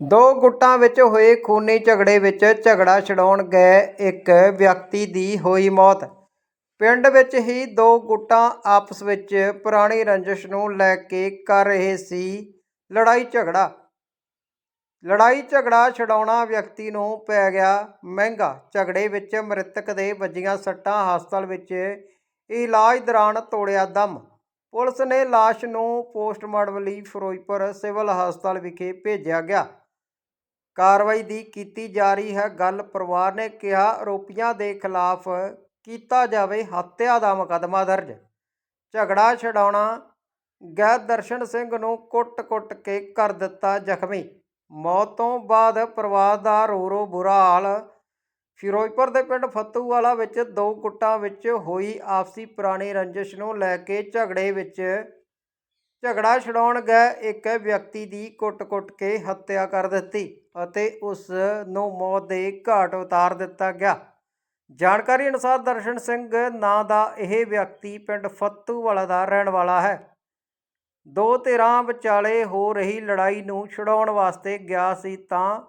ਦੋ ਗੁੱਟਾਂ ਵਿੱਚ ਹੋਏ ਖੂਨੀ ਝਗੜੇ ਵਿੱਚ ਝਗੜਾ ਛਡਾਉਣ ਗਏ ਇੱਕ ਵਿਅਕਤੀ ਦੀ ਹੋਈ ਮੌਤ। ਪਿੰਡ ਵਿੱਚ ਹੀ ਦੋ ਗੁੱਟਾਂ ਆਪਸ ਵਿੱਚ ਪੁਰਾਣੀ ਰੰਜਿਸ਼ ਨੂੰ ਲੈ ਕੇ ਕਰ ਰਹੇ ਸੀ ਲੜਾਈ ਝਗੜਾ। ਲੜਾਈ ਝਗੜਾ ਛਡਾਉਣਾ ਵਿਅਕਤੀ ਨੂੰ ਪੈ ਗਿਆ ਮਹਿੰਗਾ। ਝਗੜੇ ਵਿੱਚ ਮ੍ਰਿਤਕ ਦੇ ਵੱਜੀਆਂ ਸੱਟਾਂ ਹਸਪਤਾਲ ਵਿੱਚ ਇਲਾਜ ਦੌਰਾਨ ਤੋੜਿਆ ਦਮ। ਪੁਲਿਸ ਨੇ ਲਾਸ਼ ਨੂੰ ਪੋਸਟਮਾਰਟਮ ਲਈ ਫਿਰੋਜ਼ਪੁਰ ਸਿਵਲ ਹਸਪਤਾਲ ਵਿਖੇ ਭੇਜਿਆ ਗਿਆ। ਕਾਰਵਾਈ ਦੀ ਕੀਤੀ ਜਾ ਰਹੀ ਹੈ। ਗੱਲ ਪਰਿਵਾਰ ਨੇ ਕਿਹਾ, ਆਰੋਪੀਆਂ ਦੇ ਖਿਲਾਫ ਕੀਤਾ ਜਾਵੇ, ਹੱਤਿਆ ਦਾ ਮੁਕੱਦਮਾ ਦਰਜ। ਝਗੜਾ ਛਡਾਉਣਾ, ਗੈਰ ਦਰਸ਼ਨ ਸਿੰਘ ਨੂੰ ਕੁੱਟ-ਕੁੱਟ ਕੇ ਕਰ ਦਿੱਤਾ ਜ਼ਖਮੀ। ਮੌਤ ਤੋਂ ਬਾਅਦ ਪਰਿਵਾਰ ਦਾ ਰੋ ਰੋ ਬੁਰਾ ਹਾਲ। ਫਿਰੋਜ਼ਪੁਰ ਦੇ ਪਿੰਡ ਫੱਤੂਵਾਲਾ ਵਿੱਚ ਦੋ ਗੁੱਟਾਂ ਵਿੱਚ ਹੋਈ ਆਪਸੀ ਪੁਰਾਣੀ ਰੰਜਿਸ਼ ਨੂੰ ਲੈ ਕੇ ਝਗੜੇ ਵਿੱਚ ਝਗੜਾ ਛਡਾਉਣ ਗਏ, ਇੱਕ ਵਿਅਕਤੀ ਦੀ ਕੁੱਟ-ਕੁੱਟ ਕੇ ਹੱਤਿਆ ਕਰ ਦਿੱਤੀ ਅਤੇ ਉਸ ਨੂੰ ਮੌਤ ਦੇ ਘਾਟ ਉਤਾਰ ਦਿੱਤਾ ਗਿਆ। ਜਾਣਕਾਰੀ ਅਨੁਸਾਰ ਦਰਸ਼ਨ ਸਿੰਘ ਨਾਂ ਦਾ ਇਹ ਵਿਅਕਤੀ ਪਿੰਡ ਫੱਤੂਵਾਲਾ ਦਾ ਰਹਿਣ ਵਾਲਾ ਹੈ। ਦੋ ਧਿਰਾਂ ਵਿਚਾਲੇ ਹੋ ਰਹੀ ਲੜਾਈ ਨੂੰ ਛਡਾਉਣ ਵਾਸਤੇ ਗਿਆ ਸੀ ਤਾਂ,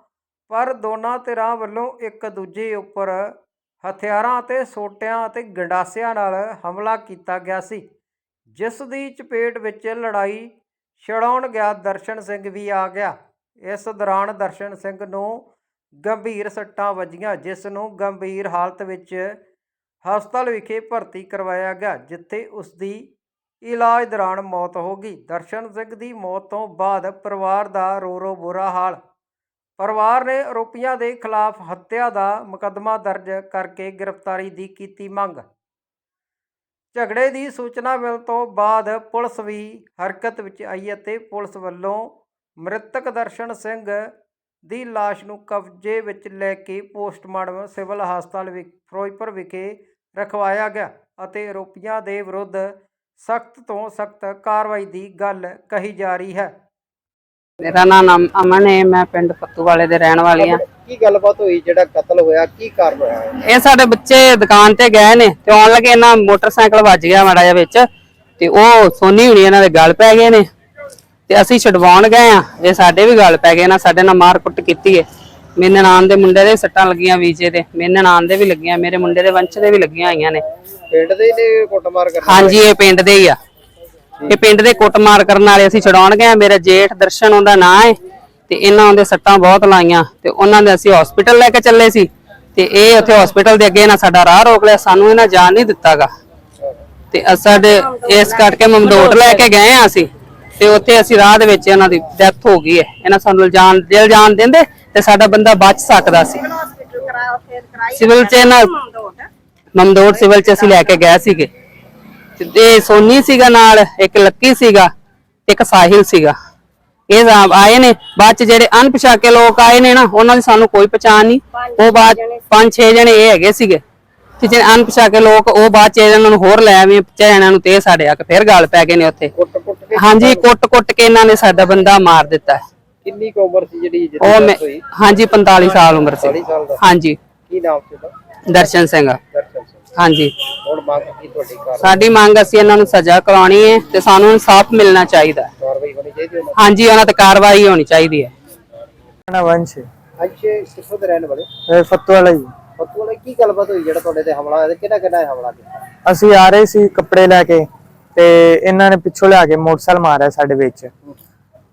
ਪਰ ਦੋਨਾਂ ਧਿਰਾਂ ਵੱਲੋਂ ਇੱਕ ਦੂਜੇ ਉੱਪਰ ਹਥਿਆਰਾਂ ਅਤੇ ਸੋਟਿਆਂ ਅਤੇ ਗੰਡਾਸਿਆਂ ਨਾਲ ਹਮਲਾ ਕੀਤਾ ਗਿਆ ਸੀ। ਜਿਸ ਦੀ ਚਪੇਟ ਵਿੱਚ ਲੜਾਈ ਛਡਾਉਣ ਗਿਆ ਦਰਸ਼ਨ ਸਿੰਘ ਵੀ ਆ ਗਿਆ। ਇਸ ਦੌਰਾਨ ਦਰਸ਼ਨ ਸਿੰਘ ਨੂੰ ਗੰਭੀਰ ਸੱਟਾਂ ਵੱਜੀਆਂ, ਜਿਸ ਨੂੰ ਗੰਭੀਰ ਹਾਲਤ ਵਿੱਚ ਹਸਪਤਾਲ ਵਿਖੇ ਭਰਤੀ ਕਰਵਾਇਆ ਗਿਆ, ਜਿੱਥੇ ਉਸ ਦੀ ਇਲਾਜ ਦੌਰਾਨ ਮੌਤ ਹੋ ਗਈ। ਦਰਸ਼ਨ ਸਿੰਘ ਦੀ ਮੌਤ ਤੋਂ ਬਾਅਦ ਪਰਿਵਾਰ ਦਾ ਰੋ ਰੋ ਬੁਰਾ ਹਾਲ। ਪਰਿਵਾਰ ਨੇ ਆਰੋਪੀਆਂ ਦੇ ਖਿਲਾਫ ਹੱਤਿਆ ਦਾ ਮੁਕੱਦਮਾ ਦਰਜ ਕਰਕੇ ਗ੍ਰਿਫਤਾਰੀ ਦੀ ਕੀਤੀ ਮੰਗ। ਝਗੜੇ ਦੀ ਸੂਚਨਾ ਮਿਲਣ ਤੋਂ ਬਾਅਦ ਪੁਲਿਸ ਵੀ ਹਰਕਤ ਵਿੱਚ ਆਈ ਅਤੇ ਪੁਲਿਸ ਵੱਲੋਂ ਮ੍ਰਿਤਕ ਦਰਸ਼ਨ ਸਿੰਘ ਦੀ ਲਾਸ਼ ਨੂੰ ਕਬਜ਼ੇ ਵਿੱਚ ਲੈ ਕੇ ਪੋਸਟਮਾਰਟਮ ਸਿਵਲ ਹਸਪਤਾਲ ਵਿਖ ਫਿਰੋਜ਼ਪੁਰ ਵਿਖੇ ਰਖਵਾਇਆ ਗਿਆ ਅਤੇ ਆਰੋਪੀਆਂ ਦੇ ਵਿਰੁੱਧ ਸਖਤ ਤੋਂ ਸਖਤ ਕਾਰਵਾਈ ਦੀ ਗੱਲ ਕਹੀ ਜਾ ਰਹੀ ਹੈ। ਮੇਰਾ ਨਾਮ ਅਮਨ ਹੈ, ਮੈਂ ਪਿੰਡ ਫੱਤੂ ਵਾਲੇ ਦੇ ਰਹਿਣ ਵਾਲੀ ਹਾਂ। ਕੀ ਗੱਲਬਾਤ ਹੋਈ? ਜਿਹੜਾ ਕਤਲ ਹੋਇਆ ਕੀ ਕਾਰਨ ਹੋਇਆ? ਇਹ ਸਾਡੇ ਬੱਚੇ ਦੁਕਾਨ ਤੇ ਗਏ ਨੇ ਤੇ ਆਉਣ ਲੱਗੇ ਇਹਨਾਂ ਮੋਟਰਸਾਈਕਲ ਵੱਜ ਗਿਆ ਮਾੜਾ ਜਿਹਾ ਵਿੱਚ ਤੇ ਉਹ ਸੋਨੀ ਹੁਣੀ ਇਹਨਾਂ ਦੇ ਗਲ ਪੈ ਗਏ ਨੇ ਤੇ ਅਸੀਂ ਛਡਵਾਉਣ ਗਏ ਆ ਇਹ ਸਾਡੇ ਵੀ ਗਲ ਪੈ ਗਏ ਨਾ ਸਾਡੇ ਨਾਲ ਮਾਰ ਕੁੱਟ ਕੀਤੀ ਹੈ ਮੇਰੇ ਨਨਾਣ ਦੇ ਮੁੰਡੇ ਦੇ ਸੱਟਾਂ ਲੱਗੀਆਂ ਵੀਜੇ ਤੇ ਮੇਰੇ ਨਨਾਣ ਦੇ ਵੀ ਲੱਗੀਆਂ ਮੇਰੇ ਮੁੰਡੇ ਦੇ ਵੰਸ਼ ਦੇ ਵੀ ਲੱਗੀਆਂ ਹੋਈਆਂ ਨੇ। ਪਿੰਡ ਦੇ ਨੇ ਕੁੱਟਮਾਰ ਕਰਨਾ ਹਾਂਜੀ ਇਹ ਪਿੰਡ ਦੇ ਹੀ ਆ। ਇਹ ਪਿੰਡ ਦੇ ਕੁੱਟਮਾਰ ਕਰਨ ਵਾਲੇ ਅਸੀਂ ਛਡਾਉਣ ਗਏ ਆ ਮੇਰਾ ਜੇਠ ਦਰਸ਼ਨ ਉਹਦਾ ਨਾਂ ਹੈ ਤੇ ਇਹਨਾਂ ਦੇ ਸੱਟਾਂ ਬਹੁਤ ਲਾਈਆਂ ਤੇ ਉਹਨਾਂ ਦੇ ਅਸੀਂ ਹਸਪੀਟਲ ਲੈ ਕੇ ਚੱਲੇ ਸੀ ਤੇ ਇਹ ਉੱਥੇ ਹਸਪੀਟਲ ਦੇ ਅੱਗੇ ਨਾ ਸਾਡਾ ਰਾਹ ਰੋਕ ਲਿਆ, ਸਾਨੂੰ ਇਹਨਾਂ ਜਾਣ ਨਹੀਂ ਦਿੱਤਾਗਾ। ਤੇ ਸਾਡੇ ਇਸ ਕਰਕੇ ਮਮਦੋਟ ਲੈ ਕੇ ਗਏ ਆ ਅਸੀਂ ਤੇ ਉੱਥੇ ਅਸੀਂ ਰਾਹ ਦੇ ਵਿੱਚ ਇਹਨਾਂ ਦੀ ਡੈਥ ਹੋ ਗਈ ਹੈ। ਇਹਨਾਂ ਸਾਨੂੰ ਇਲਜ਼ਾਮ ਜੇਲ੍ਹ ਜਾਣ ਦਿੰਦੇ ਤੇ ਸਾਡਾ ਬੰਦਾ ਬਚ ਸਕਦਾ ਸੀ। ਸਿਵਲ ਚ ਨਾ ਮਮਦੋਟ ਸਿਵਲ ਚ ਅਸੀਂ ਲੈ ਕੇ ਗਏ ਸੀਗੇ। ਤੇ ਸੋਨੀ ਸੀਗਾ ਨਾਲ, ਇੱਕ ਲੱਕੀ ਸੀਗਾ, ਇੱਕ ਸਾਹਿਲ ਸੀਗਾ। ਇਹ ਆਏ ਨੇ ਬਾਅਦ ਚ ਜਿਹੜੇ ਅਣਪਛਾਤੇ ਲੋਕ ਆਏ ਨੇ ਨਾ ਉਹਨਾਂ ਦੀ ਸਾਨੂੰ ਕੋਈ ਪਛਾਣ ਨਹੀਂ। ਉਹ ਬਾਅਦ ਪੰਜ ਛੇ ਜਣੇ ਇਹ ਹੈਗੇ ਸੀਗੇ। ਤੇ ਜਿਹੜੇ ਅਣਪਛਾਤੇ ਲੋਕ ਉਹ ਬਾਅਦ ਚ ਇਹਨਾਂ ਨੂੰ ਹੋਰ ਲੈ ਆਵੇਂ ਚੈਨਾਂ ਨੂੰ ਤੇ ਸਾਡੇ ਆ ਕੇ ਫਿਰ ਗਾਲ ਪੈ ਗਏ ਨੇ ਉੱਥੇ। ਕੇ ਹਾਂਜੀ ਕੁੱਟ-ਕੁੱਟ ਕੇ ਇਹਨਾਂ ਨੇ ਸਾਡਾ ਬੰਦਾ ਮਾਰ ਦਿੱਤਾ। ਕਿੰਨੀ ਕੁ ਉਮਰ ਸੀ ਜਿਹੜੀ death ਹੋਈ? ਹਾਂਜੀ 45 ਸਾਲ ਉਮਰ ਸੀ। 40 ਸਾਲ ਦਾ। ਹਾਂਜੀ। ਕੀ ਨਾਮ ਸੀ ਉਹਦਾ? ਦਰਸ਼ਨ ਸਿੰਘ। ਦਰਸ਼ਨ ਸਿੰਘ। ਹਾਂਜੀ। ਹੁਣ ਮੰਗ ਕੀ ਤੁਹਾਡੀ ਸਾਡੀ ਮੰਗ ਅਸੀਂ ਇਹਨਾਂ ਨੂੰ ਸਜ਼ਾ ਕਰਾਉਣੀ ਹੈ ਤੇ ਸਾਨੂੰ ਇਨਸਾਫ ਮਿਲਣਾ ਚਾਹੀਦਾ ਹੈ। ਕਾਰਵਾਈ ਹੋਣੀ ਚਾਹੀਦੀ ਉਹਨਾਂ ਹਾਂਜੀ ਉਹਨਾਂ ਤੇ ਕਾਰਵਾਈ ਹੋਣੀ ਚਾਹੀਦੀ ਹੈ। ਨਾ ਵੰਸ਼ ਅੱਜ ਕਿੱਥੋਂ ਦੇ ਰਹਿਣ ਵਾਲੇ? ਇਹ ਫੱਤੂ ਵਾਲਾ ਜੀ। ਫਤੂ ਵਾਲੇ ਕੀ ਗੱਲਬਾਤ ਹੋਈ ਜਿਹੜਾ ਤੁਹਾਡੇ ਤੇ ਹਮਲਾ ਹੋਇਆ? ਤੇ ਕਿਹੜਾ ਕਿਹੜਾ ਹਮਲਾ ਕੀਤਾ? ਅਸੀਂ ਆ ਰਹੇ ਸੀ ਕੱਪੜੇ ਲੈ ਕੇ ਤੇ ਇਹਨਾਂ ਨੇ ਪਿੱਛੋਂ ਲਿਆ ਕੇ ਮੋਟਰਸਾਈਕਲ ਮਾਰਿਆ ਸਾਡੇ ਵਿੱਚ।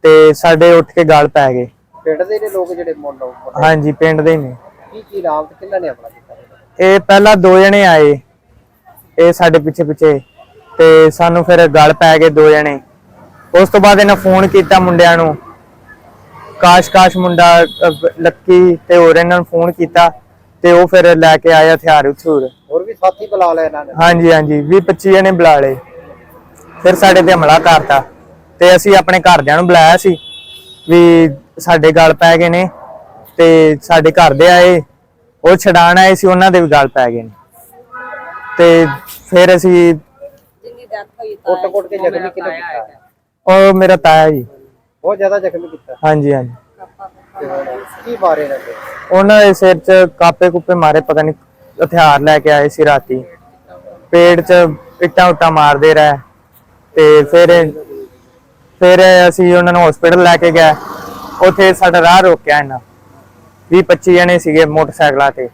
ਤੇ ਸਾਡੇ ਉੱਠ ਕੇ ਗਾਲ ਪੈ ਗਏ। ਪਿੰਡ ਦੇ ਨੇ ਲੋਕ ਜਿਹੜੇ ਮੁੰਡਾ ਹਾਂਜੀ ਪਿੰਡ ਦੇ ਹੀ ਨੇ। ਕੀ ਕੀ ਨਾਮ ਤੇ ਕਿੰਨਾ ਨੇ ਹਮਲਾ ਕੀਤਾ? ਇਹ ਪਹਿਲਾਂ ਦੋ ਜਣੇ ਆਏ। ਇਹ ਸਾਡੇ ਪਿੱਛੇ ਪਿੱਛੇ ਤੇ ਸਾਨੂੰ ਫਿਰ ਗਲ ਪੈ ਗਏ ਦੋ ਜਣੇ। ਉਸ ਤੋਂ ਬਾਅਦ ਇਹਨਾਂ ਫੋਨ ਕੀਤਾ ਮੁੰਡਿਆਂ ਨੂੰ। ਕਾਸ਼ ਕਾਸ਼ ਮੁੰਡਾ ਲੱਕੀ ਤੇ ਹੋਰ ਇਹਨਾਂ ਨੂੰ ਫੋਨ ਕੀਤਾ ਤੇ ਉਹ ਫਿਰ ਲੈ ਕੇ ਆਏ ਹਥਿਆਰ ਉਥੂਰ ਹੋਰ ਵੀ ਸਾਥੀ ਬੁਲਾ ਲਿਆ ਇਹਨਾਂ ਨੇ? ਹਾਂਜੀ ਹਾਂਜੀ 20 25 ਜਣੇ ਬੁਲਾ ਲਏ। ਫਿਰ ਸਾਡੇ ਤੇ ਹਮਲਾ ਕਰਤਾ ਤੇ ਅਸੀਂ ਆਪਣੇ ਘਰਦਿਆਂ ਨੂੰ ਬੁਲਾਇਆ ਸੀ ਵੀ ਸਾਡੇ ਗਲ ਪੈ ਗਏ ਨੇ ਤੇ ਸਾਡੇ ਘਰ ਦੇ ਆਏ ਉਹ ਛਡਾਣ ਆਏ ਸੀ ਉਹਨਾਂ ਦੇ ਵੀ ਗਲ ਪੈ ਗਏ ਨੇ। ਤੇ ਫਿਰ ਅਸੀਂ ਕੁੱਟ-ਕੁੱਟ ਕੇ ਜ਼ਖਮੀ ਕਿਹਨੇ ਕੀਤਾ? ਉਹ ਮੇਰਾ ਤਾਇਆ ਜੀ। ਬਹੁਤ ਜ਼ਿਆਦਾ ਜ਼ਖਮੀ ਕੀਤਾ। ਹਾਂਜੀ ਹਾਂਜੀ। ਤੇ ਹੁਣ ਕੀ ਮਾਰੇ ਨੇ ਉਹਨਾਂ ਦੇ ਸਿਰ 'ਚ ਕਾਪੇ ਕੁੱਪੇ ਮਾਰੇ ਪਤਾ ਨਹੀਂ ਹਥਿਆਰ ਲੈ ਕੇ ਆਏ ਸੀ ਰਾਤੀ। ਪੇੜ 'ਚ ਇੱਟਾਂ ਉੱਟਾਂ ਮਾਰਦੇ ਰਹੇ। ਤੇ ਫਿਰ ਫਿਰ ਅਸੀਂ ਉਹਨਾਂ ਨੂੰ ਹਸਪੀਟਲ ਲੈ ਕੇ ਗਏ। ਉੱਥੇ ਸਾਡਾ ਰਾਹ ਰੋਕਿਆ ਇਹਨਾਂ। 20 25 ਜਣੇ ਸੀਗੇ ਮੋਟਰਸਾਈਕਲਾਂ ਤੇ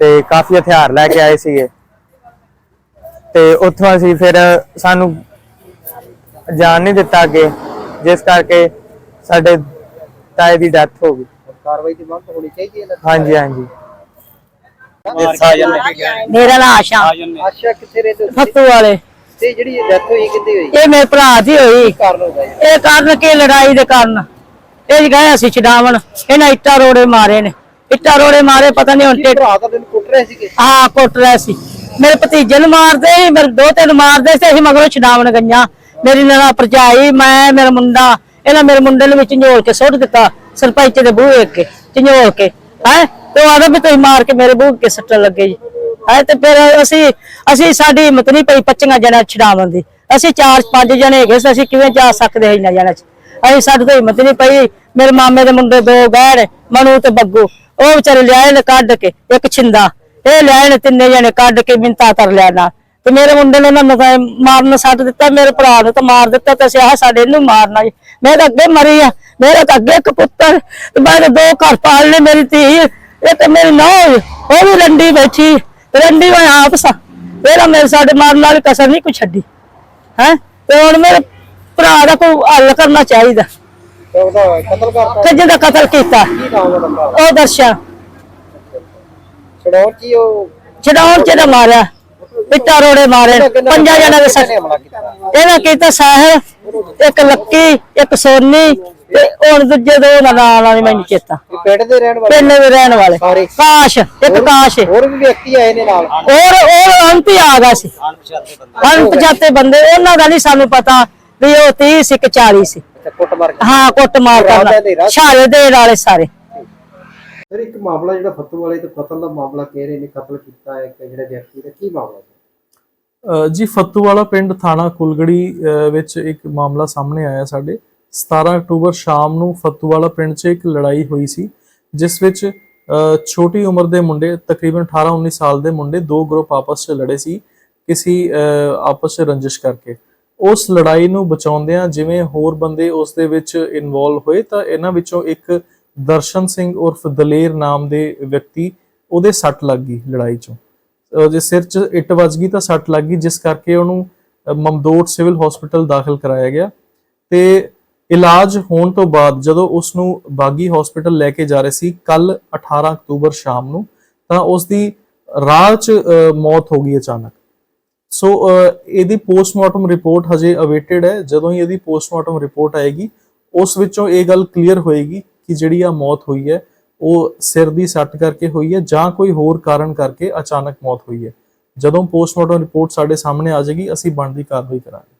ਤੇ ਕਾਫੀ ਹਥਿਆਰ ਲੈ ਕੇ ਆਏ ਸੀਗੇ। ਤੇ ਉੱਥੋਂ ਅਸੀਂ ਫਿਰ ਸਾਨੂੰ ਜਾਣ ਨਹੀਂ ਦਿੱਤਾ ਅੱਗੇ ਜਿਸ ਕਰਕੇ ਸਾਡੇ ਤਾਏ ਦੀ ਡੈਥ ਹੋ ਗਈ। ਕਾਰਵਾਈ ਦੀ ਮੰਗ ਹੋਣੀ ਚਾਹੀਦੀ ਹੈ ਇਹਨਾਂ ਹਾਂਜੀ ਹਾਂਜੀ। ਮੇਰਾ ਨਾਮ ਆਸ਼ਾ। ਦੀ। ਆਸ਼ਾ ਕਿੱਥੇ ਰਹਿੰਦੇ ਹੋ ਤੁਸੀਂ? ਫੱਤੂ ਵਾਲੇ। ਤੇ ਜਿਹੜੀ ਇਹ ਡੈਥ ਹੋਈ ਕਿੱਥੇ ਹੋਈ? ਇਹ ਮੇਰੇ ਭਰਾ ਦੀ ਹੋਈ। ਕਾਰਨ ਹੋਗਾ ਜੀ? ਇਹ ਕਾਰਨ ਕੀ ਲੜਾਈ ਦੇ ਕਾਰਨ? ਇਹ ਗਏ ਅਸੀਂ ਛਡਾਵਣ। ਇਹਨਾਂ ਇੱਟਾਂ ਰੋੜੇ ਮਾਰੇ ਨੇ। ਇੱਟਾਂ ਰੋੜੇ ਮਾਰੇ ਪਤਾ ਨਹੀਂ ਹੁਣ ਟਿਕ ਭਰਾ ਤਾਂ ਦਿਨ ਕੁੱਟ ਰਹੇ ਸੀਗੇ? ਹਾਂ ਕੁੱਟ ਰਿਹਾ ਸੀ। ਮੇਰੇ ਭਤੀਜੇ ਨੂੰ ਮਾਰਦੇ ਸੀ ਮੇਰੇ ਦੋ ਤਿੰਨ ਮਾਰਦੇ ਸੀ ਅਸੀਂ ਮਗਰੋਂ ਛਡਾਵਣ ਗਈਆਂ। ਮੇਰੀ ਨਾਲ ਭਰਜਾਈ, ਮੈਂ, ਮੇਰਾ ਮੁੰਡਾ, ਇਹਨਾਂ ਮੇਰੇ ਮੁੰਡੇ ਨੂੰ ਵਿੱਚ ਝੋਲ ਕੇ ਸੁੱਟ ਦਿੱਤਾ, ਸਰਪੰਚ ਦੇ ਬੂਹੇ ਅੱਗੇ ਝੋਲ ਕੇ, ਹੈ? ਤੇ ਉਹ ਆਦਾ ਵੀ ਤੁਸੀਂ ਮਾਰ ਕੇ ਮੇਰੇ ਬੂਹੇ ਕੇ ਸੱਟਣ ਲੱਗੇ ਜੀ, ਹੈ? ਤੇ ਫਿਰ ਅਸੀਂ ਅਸੀਂ ਸਾਡੀ ਹਿੰਮਤ ਨਹੀਂ ਪਈ ਪੱਚੀਆਂ ਜਣਾ ਛਡਾਵਣ ਦੀ, ਅਸੀਂ ਚਾਰ ਪੰਜ ਜਣੇ ਹੈਗੇ ਸੀ, ਅਸੀਂ ਕਿਵੇਂ ਜਾ ਸਕਦੇ ਹਾਂ ਇਹਨਾਂ ਜਣਾਂ ਚ? ਅਸੀਂ ਸਾਡੇ ਤੋਂ ਹਿੰਮਤ ਨਹੀਂ ਪਈ, ਮੇਰੇ ਮਾਮੇ ਦੇ ਮੁੰਡੇ ਦੋ ਗੈਰ ਮਨੂ ਤੇ ਬੱਗੂ, ਉਹ ਵਿਚਾਰੇ ਲਿਆਏ ਨੇ ਕੱਢ ਕੇ, ਇੱਕ ਛਿੰਦਾ, ਇਹ ਲਿਆਏ ਨੇ ਤਿੰਨੇ ਜਣੇ ਕੱਢ ਕੇ ਮਿੰਤਾ ਕਰ ਲਿਆ ਨਾਲ। ਤੇ ਮੇਰੇ ਮੁੰਡੇ ਨੇ ਉਹਨਾਂ ਨੂੰ ਤਾਂ ਮਾਰਨ ਸੱਟ ਦਿੱਤਾ ਮੇਰੇ ਭਰਾ ਨੂੰ ਤਾਂ ਮਾਰ ਦਿੱਤਾ ਤੇ ਅਸੀਂ ਆਹ ਸਾਡੇ ਇਹਨੂੰ ਮਾਰਨਾ ਜੀ। ਮੈਂ ਤਾਂ ਅੱਗੇ ਮਰੀ ਆ ਮੇਰੇ ਤਾਂ ਅੱਗੇ ਇੱਕ ਪੁੱਤਰ ਤੇ ਮੈਂ ਤਾਂ ਦੋ ਘਰ ਪਾਲ ਲਏ ਮੇਰੀ ਧੀ ਇੱਕ ਮੇਰੀ ਨੌਂ ਉਹ ਵੀ ਰੰਡੀ ਬੈਠੀ ਰੰਡੀ ਹੋਈ ਆਪਸ ਇਹਦਾ ਮੇਰੇ ਸਾਡੇ ਮਾਰਨ ਵਾਲੀ ਕਸਰ ਨਹੀਂ ਕੋਈ ਛੱਡੀ। ਹੈ? ਤੇ ਹੁਣ ਮੇਰੇ ਭਰਾ ਦਾ ਕੋਈ ਹੱਲ ਕਰਨਾ ਚਾਹੀਦਾ। ਤੇ ਤੇ ਜਿਹਦਾ ਕਤਲ ਕੀਤਾ ਉਹ ਦਰਸ਼ਨ ਛਡਾਉਣ ਕੀ ਉਹ ਚ ਨਾ ਮਾਰਿਆ। ਇੱਟਾਂ ਰੋੜੇ ਮਾਰੇ ਪੰਜਾਂ ਜਣਾਂ ਦੇ ਸੱਟ। ਕਿਹਨੇ ਹਮਲਾ ਕੀਤਾ? ਇਹਨਾਂ ਕੀਤਾ ਸਾਹਿਬ ਇੱਕ ਲੱਕੀ ਇੱਕ ਸੋਨੀ ਤੇ ਹੁਣ ਦੂਜੇ ਦੋ ਦਾ ਨਾਮ ਵਾਲੀ ਮੈਨੂੰ ਚੇਤਾ। ਪਿੰਡ ਦੇ ਰਹਿਣ ਵਾਲੇ? ਪਿੰਡ ਦੇ ਰਹਿਣ ਵਾਲੇ। ਸਾਰੇ। ਕਾਸ਼ ਇੱਕ ਕਾਸ਼। ਹੋਰ ਵੀ ਵਿਅਕਤੀ ਆਏ ਨੇ ਨਾਲ? ਹੋਰ ਉਹ ਅੰਤ ਹੀ ਆ ਗਿਆ ਸੀ। ਅਣਪਛਾਤੇ ਬੰਦੇ ਉਹਨਾਂ ਦਾ ਨਹੀਂ ਸਾਨੂੰ ਪਤਾ ਵੀ ਉਹ 30 ਸੀ ਕਿ 40 ਸੀ। ਅੱਛਾ ਕੁੱਟ ਮਾਰ ਕੇ ਹਾਂ ਕੁੱਟ ਮਾਰ ਕਰਨਾ। ਛਾਲੇ ਦੇ ਵਾਲੇ ਸਾਰੇ। ਸਰ ਇੱਕ ਮਾਮਲਾ ਜਿਹੜਾ ਫੱਤੂ ਵਾਲੇ ਤੇ ਕਤਲ ਦਾ ਮਾਮਲਾ ਕਹਿ ਰਹੇ ਨੇ ਕਤਲ ਕੀਤਾ ਹੈ ਇੱਕ ਜਿਹੜਾ ਵਿਅਕਤੀ ਦਾ ਕੀ ਮਾਮਲਾ ਜੀ, ਫੱਤੂਵਾਲਾ ਪਿੰਡ ਥਾਣਾ ਕੁਲਗੜੀ ਵਿੱਚ ਇੱਕ ਮਾਮਲਾ ਸਾਹਮਣੇ ਆਇਆ ਸਾਡੇ। 17 ਅਕਤੂਬਰ ਸ਼ਾਮ ਨੂੰ ਫੱਤੂਵਾਲਾ ਪਿੰਡ 'ਚ ਇੱਕ ਲੜਾਈ ਹੋਈ ਸੀ, ਜਿਸ ਵਿੱਚ ਛੋਟੀ ਉਮਰ ਦੇ ਮੁੰਡੇ, ਤਕਰੀਬਨ 18 19 ਸਾਲ ਦੇ ਮੁੰਡੇ ਦੋ ਗਰੁੱਪ ਆਪਸ 'ਚ ਲੜੇ ਸੀ, ਕਿਸੇ ਆਪਸ 'ਚ ਰੰਜਿਸ਼ ਕਰਕੇ। ਉਸ ਲੜਾਈ ਨੂੰ ਬਚਾਉਂਦਿਆਂ ਜਿਵੇਂ ਹੋਰ ਬੰਦੇ ਉਸ ਦੇ ਵਿੱਚ ਇਨਵੋਲਵ ਹੋਏ, ਤਾਂ ਇਹਨਾਂ ਵਿੱਚੋਂ ਇੱਕ ਦਰਸ਼ਨ ਸਿੰਘ ਉਰਫ ਦਲੇਰ ਨਾਮ ਦੇ ਵਿਅਕਤੀ ਉਹਦੇ ਸੱਟ ਲੱਗ ਗਈ ਲੜਾਈ 'ਚੋਂ। ਉਹਦੇ ਸਿਰ 'ਚ ਇੱਟ ਵੱਜ ਗਈ ਤਾਂ ਸੱਟ ਲੱਗ ਗਈ ਜਿਸ ਕਰਕੇ ਉਹਨੂੰ ਅ, ਮਮਦੋਟ ਸਿਵਲ ਹਸਪੀਟਲ ਦਾਖਲ ਕਰਾਇਆ ਗਿਆ। ਤੇ ਇਲਾਜ ਹੋਣ ਤੋਂ ਬਾਅਦ ਜਦੋਂ ਉਸ ਨੂੰ ਬਾਗੀ ਹਸਪੀਟਲ ਲੈ ਕੇ ਜਾ ਰਹੇ ਸੀ ਕੱਲ 18 ਅਕਤੂਬਰ ਸ਼ਾਮ ਨੂੰ ਤਾਂ ਉਸ ਦੀ ਰਾਹ 'ਚ ਮੌਤ ਹੋ ਗਈ ਅਚਾਨਕ। ਸੋ ਇਹਦੀ ਪੋਸਟਮਾਰਟਮ ਰਿਪੋਰਟ ਹਜੇ ਅਵੇਟਡ ਹੈ। ਜਦੋਂ ਹੀ ਇਹਦੀ ਪੋਸਟਮਾਰਟਮ ਰਿਪੋਰਟ ਆਏਗੀ ਉਸ ਵਿੱਚੋਂ ਇਹ ਗੱਲ ਕਲੀਅਰ ਹੋਏਗੀ ਕਿ ਜਿਹੜੀ ਆ ਮੌਤ ਹੋਈ ਹੈ ਉਹ ਸਿਰ ਦੀ ਸੱਟ ਕਰਕੇ ਹੋਈ ਹੈ ਜਾਂ ਕੋਈ ਹੋਰ ਕਾਰਨ ਕਰਕੇ ਅਚਾਨਕ ਮੌਤ ਹੋਈ ਹੈ। ਜਦੋਂ ਪੋਸਟਮਾਰਟਮ ਰਿਪੋਰਟ ਸਾਡੇ ਸਾਹਮਣੇ ਆ ਜਾਏਗੀ, ਅਸੀਂ ਬਣਦੀ ਕਾਰਵਾਈ ਕਰਾਂਗੇ।